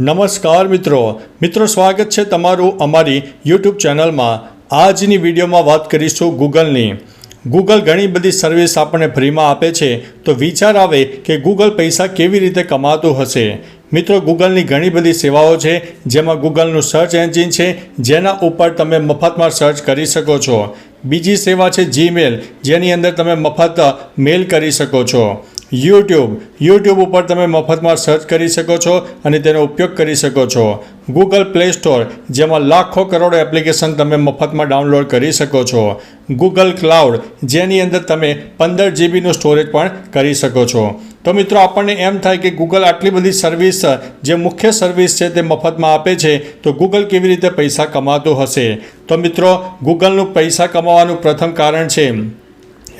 નમસ્કાર મિત્રો. મિત્રો, સ્વાગત છે તમારું અમારી યુટ્યુબ ચેનલમાં. આજની વિડીયોમાં વાત કરીશું ગૂગલની ગૂગલ ઘણી બધી સર્વિસ આપણને ફ્રીમાં આપે છે. તો વિચાર આવે કે ગૂગલ પૈસા કેવી રીતે કમાતું હશે. મિત્રો ગૂગલની ઘણી બધી સેવાઓ છે. જેમાં ગૂગલનું સર્ચ એન્જિન છે. જેના ઉપર તમે મફતમાં સર્ચ કરી શકો છો. બીજી સેવા છે જીમેલ જેની અંદર તમે મફત મેલ કરી શકો છો. યુટ્યુબ. યુટ્યુબ ઉપર તમે મફતમાં સર્ચ કરી શકો છો અને તેનો ઉપયોગ કરી શકો છો. ગૂગલ પ્લે સ્ટોર જેમાં લાખો કરોડો એપ્લિકેશન તમે મફતમાં ડાઉનલોડ કરી શકો છો. ગૂગલ ક્લાઉડ જેની અંદર તમે પંદર જીબીનું સ્ટોરેજ પણ કરી શકો છો. તો મિત્રો, આપણને એમ થાય કે ગૂગલ આટલી બધી સર્વિસ જે મુખ્ય સર્વિસ છે તે મફતમાં આપે છે, તો ગૂગલ કેવી રીતે પૈસા કમાતું હશે? તો મિત્રો ગૂગલનું પૈસા કમાવાનું પ્રથમ કારણ છે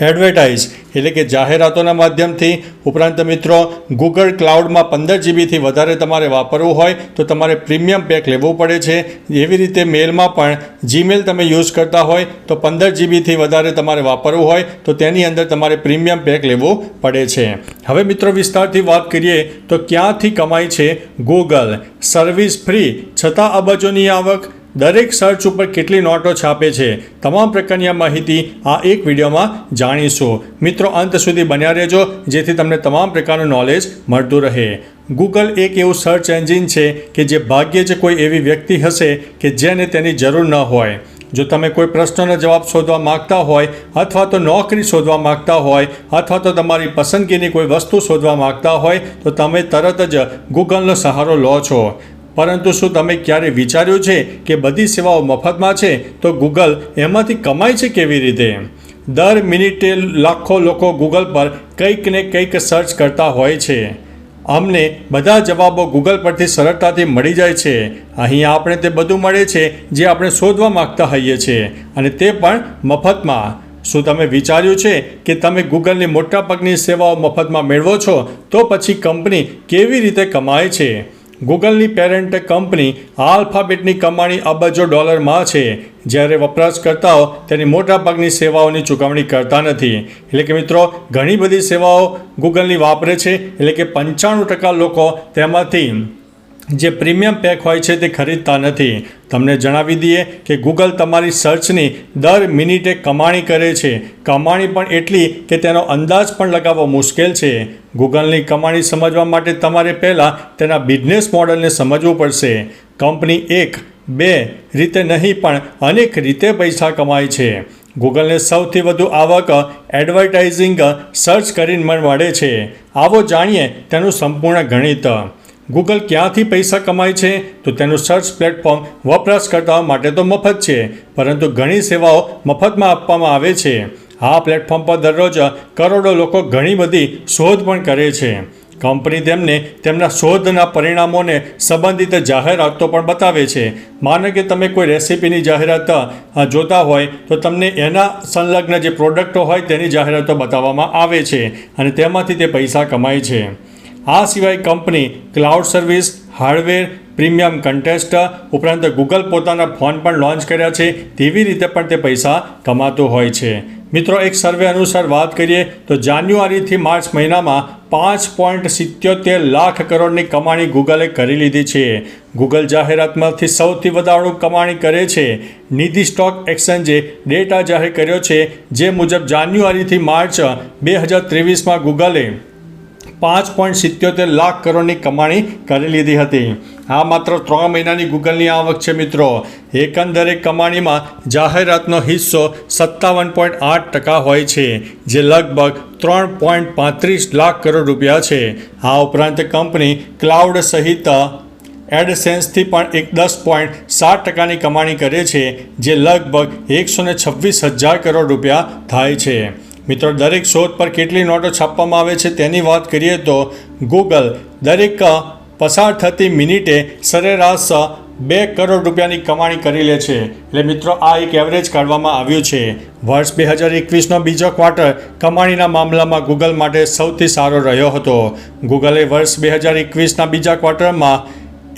એડવર્ટાઇઝ એટલે કે જાહેરાતોના માધ્યમથી ઉપરાંત મિત્રો ગૂગલ ક્લાઉડમાં પંદર જીબીથી વધારે તમારે વાપરવું હોય તો તમારે પ્રીમિયમ પેક લેવું પડે છે. એવી રીતે મેલમાં પણ જીમેલ તમે યુઝ કરતા હોય તો પંદર જીબીથી વધારે તમારે વાપરવું હોય તો તેની અંદર તમારે પ્રીમિયમ પેક લેવું પડે છે. હવે મિત્રો વિસ્તારથી વાત કરીએ તો ક્યાંથી કમાય છે ગૂગલ સર્વિસ ફ્રી છતાં અબજોની આવક દરેક સર્ચ ઉપર કેટલી નોટો છાપે છે, તમામ પ્રકારની આ માહિતી આ એક વિડીયોમાં જાણીશું. મિત્રો, અંત સુધી બન્યા રહેજો, જેથી તમને તમામ પ્રકારનું નોલેજ મળતું રહે. ગૂગલ એક એવું સર્ચ એન્જિન છે કે જે ભાગ્યે જ કોઈ એવી વ્યક્તિ હશે કે જેને તેની જરૂર ન હોય. જો તમે કોઈ પ્રશ્નનો જવાબ શોધવા માંગતા હોય, અથવા તો નોકરી શોધવા માંગતા હોય, અથવા તો તમારી પસંદગીની કોઈ વસ્તુ શોધવા માંગતા હોય, તો તમે તરત જ ગૂગલનો સહારો લો છો. પરંતુ શું તમે ક્યારે વિચાર્યું છે કે બધી સેવાઓ મફતમાં છે? તો ગૂગલ એમાંથી કમાય છે કેવી રીતે? દર મિનિટે લાખો લોકો ગૂગલ પર કંઈક ને કંઈક સર્ચ કરતા હોય છે. અમને બધા જવાબો ગૂગલ પરથી સરળતાથી મળી જાય છે. અહીં આપણે તે બધું મળે છે જે આપણે શોધવા માગતા હોઈએ છીએ અને તે પણ મફતમાં. શું તમે વિચાર્યું છે કે તમે ગૂગલની મોટાભાગની સેવાઓ મફતમાં મેળવો છો? તો પછી કંપની કેવી રીતે કમાય છે? ગૂગલની પેરેન્ટ કંપની આલ્ફાબેટની કમાણી અબજો ડોલરમાં છે. જ્યારે વપરાશકર્તાઓ તેની મોટાભાગની સેવાઓની ચૂકવણી કરતા નથી. એટલે કે મિત્રો, ઘણી બધી સેવાઓ ગૂગલની વાપરે છે. એટલે કે પંચાણું ટકા લોકો તેમાંથી જે પ્રીમિયમ પેક હોય છે તે ખરીદતા નથી. તમને જણાવી દઈએ કે ગૂગલ તમારી સર્ચની દર મિનિટે કમાણી કરે છે. કમાણી પણ એટલી કે તેનો અંદાજ પણ લગાવવો મુશ્કેલ છે. ગૂગલની કમાણી સમજવા માટે તમારે પહેલાં તેના બિઝનેસ મોડલને સમજવું પડશે. કંપની એક, બે રીતે નહીં પણ અનેક રીતે પૈસા કમાય છે. ગૂગલને સૌથી વધુ આવક એડવર્ટાઇઝિંગ સર્ચ કરીને મળે છે. આવો જાણીએ તેનું સંપૂર્ણ ગણિત. ગૂગલ ક્યાંથી પૈસા કમાય છે, તો તેનું સર્ચ પ્લેટફોર્મ વપરાશકર્તાઓ માટે તો મફત છે, પરંતુ ઘણી સેવાઓ મફતમાં આપવામાં આવે છે. આ પ્લેટફોર્મ પર દરરોજ કરોડો લોકો ઘણી બધી શોધ પણ કરે છે. કંપની તેમને તેમના શોધના પરિણામોને સંબંધિત જાહેરાતો પણ બતાવે છે. માનો કે તમે કોઈ રેસીપીની જાહેરાત જોતા હોય, તો તમને એના સંલગ્ન જે પ્રોડક્ટો હોય તેની જાહેરાતો બતાવવામાં આવે છે અને તેમાંથી તે પૈસા કમાય છે. આ સિવાય company cloud service, hardware, premium contest ઉપરાંત ગૂગલ પોતાના ફોન પણ લોન્ચ કર્યા છે, તેવી રીતે પણ તે પૈસા કમાતું હોય છે. મિત્રો, એક સર્વે અનુસાર વાત કરીએ તો જાન્યુઆરીથી માર્ચ મહિનામાં પાંચ પોઈન્ટ સિત્યોતેર લાખ કરોડની કમાણી ગૂગલે કરી લીધી છે. ગૂગલ જાહેરાતમાંથી સૌથી વધારે કમાણી કરે છે નિધિ સ્ટોક એક્સચેન્જે ડેટા જાહેર કર્યો છે, જે મુજબ જાન્યુઆરીથી માર્ચ બે હજાર ત્રેવીસમાં ગૂગલે પાંચ પોઈન્ટ સિત્યોતેર લાખ કરોડની કમાણી કરી લીધી હતી. આ માત્ર ત્રણ મહિનાની ગૂગલની આવક છે મિત્રો. એકંદરે કમાણીમાં જાહેરાતનો હિસ્સો સત્તાવન પોઈન્ટ આઠ ટકા હોય છે, જે લગભગ ત્રણ પોઈન્ટ પાંત્રીસ લાખ કરોડ રૂપિયા છે. આ ઉપરાંત કંપની ક્લાઉડ સહિત એડસેન્સથી પણ એક દસ પોઈન્ટ સાત ટકાની કમાણી કરે છે, જે લગભગ એકસો છવ્વીસ હજાર કરોડ રૂપિયા થાય છે. મિત્રો, દરેક શોધ પર કેટલી નોટો છાપવામાં આવે છે તેની વાત કરીએ તો ગૂગલ દરેક પસાર થતી મિનિટે સરેરાશ બે કરોડ રૂપિયાની કમાણી કરી લે છે. એટલે મિત્રો, આ એક એવરેજ કાઢવામાં આવ્યું છે. વર્ષ બે હજાર એકવીસનો બીજો ક્વાર્ટર કમાણીના મામલામાં ગૂગલ માટે સૌથી સારો રહ્યો હતો. ગૂગલે વર્ષ બે હજાર એકવીસના બીજા ક્વાર્ટરમાં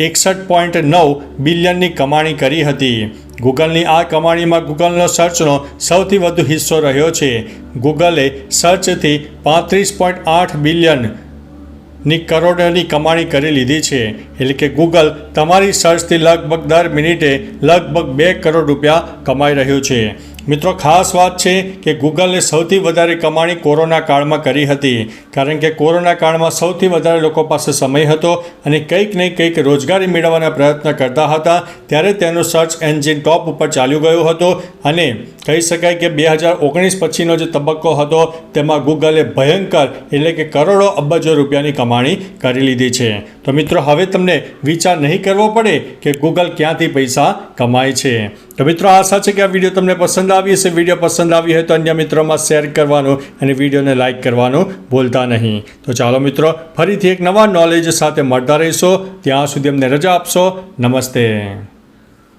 એકસઠ પોઈન્ટ નવ બિલિયનની કમાણી કરી હતી. ગૂગલની આ કમાણીમાં ગૂગલનો સર્ચનો સૌથી વધુ હિસ્સો રહ્યો છે. ગૂગલે સર્ચથી પાંત્રીસ પોઈન્ટ આઠ બિલિયનની કરોડોની કમાણી કરી લીધી છે. એટલે કે ગૂગલ તમારી સર્ચથી લગભગ દર મિનિટે લગભગ બે કરોડ રૂપિયા કમાઈ રહ્યું છે. મિત્રો, ખાસ વાત છે કે ગૂગલે સૌથી વધારે કમાણી કોરોના કાળમાં કરી હતી. કારણ કે કોરોના કાળમાં સૌથી વધારે લોકો પાસે સમય હતો અને કંઈક ને કંઈક રોજગારી મેળવવાના પ્રયત્ન કરતા હતા. ત્યારે તેનું સર્ચ એન્જિન ટોપ ઉપર ચાલ્યું ગયું હતું અને કહી શકાય કે બે હજાર ઓગણીસ પછીનો જે તબક્કો હતો, તેમાં ગૂગલે ભયંકર એટલે કે કરોડો અબજો રૂપિયાની કમાણી કરી લીધી છે. તો મિત્રો, હવે તમને વિચાર નહીં કરવો પડે કે ગૂગલ ક્યાંથી પૈસા કમાય છે. તો મિત્રો, આશા છે કે આ વીડિયો તમને આવી હશે, વીડિયો પસંદ આવી હોય તો અન્ય મિત્રોમાં શેર કરવાનું અને વિડીયોને લાઇક કરવાનું ભૂલતા નહીં. તો ચાલો મિત્રો, ફરીથી એક નવા નોલેજ સાથે મળતા રહીશો. ત્યાં સુધી અમને રજા આપશો. નમસ્તે.